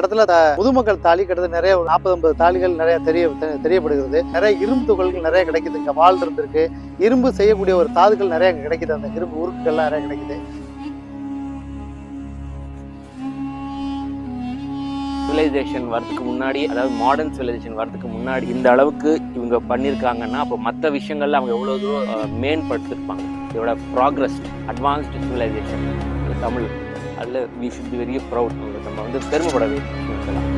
இடத்துல முதுமக்கள் தாலி கிட்டத்தட்ட நிறைய ஒரு நாற்பது ஐம்பது தாலிகள் நிறைய தெரிய தெரியப்படுகிறது. நிறைய இரும்பு துகள்கள் நிறைய கிடைக்குது. இங்க வால் இருந்திருக்கு. இரும்பு செய்யக்கூடிய ஒரு தாதுக்கள் நிறைய கிடைக்குது. அந்த இரும்பு உருக்குகள்லாம் நிறைய கிடைக்குது. சிவிலைசேஷன் வரதுக்கு முன்னாடி அதாவது மாடர்ன் சிவிலைசேஷன் வரதுக்கு முன்னாடி இந்த அளவுக்கு இவங்க பண்ணியிருக்காங்கன்னா அப்போ மற்ற விஷயங்கள்ல அவங்க எவ்வளோ தூரம் மேம்படுத்திருப்பாங்க. இதோட ப்ராக்ரஸ் அட்வான்ஸ்டு சிவிலைசேஷன் தமிழ். அதில் we should be very proud நம்ம வந்து பெருமைப்பட வேண்டிய விஷயம் இதெல்லாம்.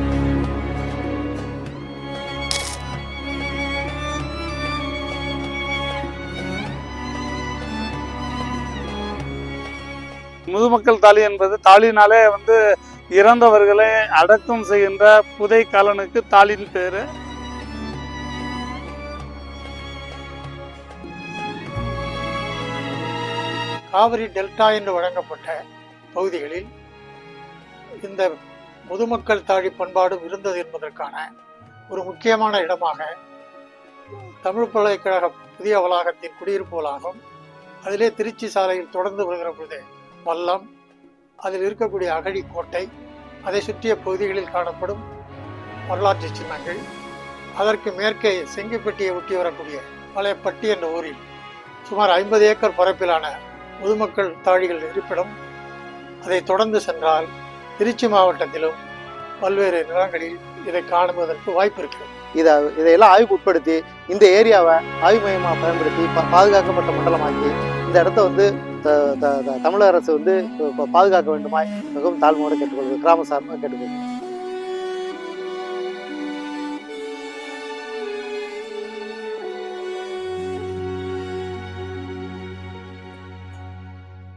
முதுமக்கள் தாலி என்பது தாலினாலே வந்து இறந்தவர்களை அடக்கம் செய்கின்ற புதை கலனுக்கு தாலின் பேரு காவிரி டெல்டா என்று வழங்கப்பட்ட பகுதிகளில் இந்த முதுமக்கள் தாழி பண்பாடும் இருந்தது என்பதற்கான ஒரு முக்கியமான இடமாக தமிழ் பல்கலைக்கழக புதிய வளாகத்தின் குடியிருப்பு வளாகம் அதிலே திருச்சி சாலையில் தொடர்ந்து வருகிற பொழுது வல்லம் அதில் இருக்கக்கூடிய அகழி கோட்டை அதை சுற்றிய பகுதிகளில் காணப்படும் வரலாற்று சின்னங்கள் அதற்கு மேற்கே செங்கிப்பட்டியை ஒட்டி வரக்கூடிய பழையப்பட்டி என்ற ஊரில் சுமார் ஐம்பது ஏக்கர் பரப்பிலான முதுமக்கள் தாழிகள் இருப்பிடம் அதை தொடர்ந்து சென்றால் திருச்சி மாவட்டத்திலும் பல்வேறு நிலங்களில் இதை காணுவதற்கு வாய்ப்பு இருக்கிறது இதை இதையெல்லாம் ஆய்வுக்கு உட்படுத்தி இந்த ஏரியாவை ஆய்வு மையமாக பயன்படுத்தி பாதுகாக்கப்பட்ட மண்டலமாக்கி இந்த இடத்த வந்து த- த- த- தமிழக அரசு வந்து பாதுகாக்க வேண்டுமாய் மிகவும் தாழ்மையோடு கேட்டுக்கொள்வது கிராம சார்பாக கேட்டுக்கொள்வது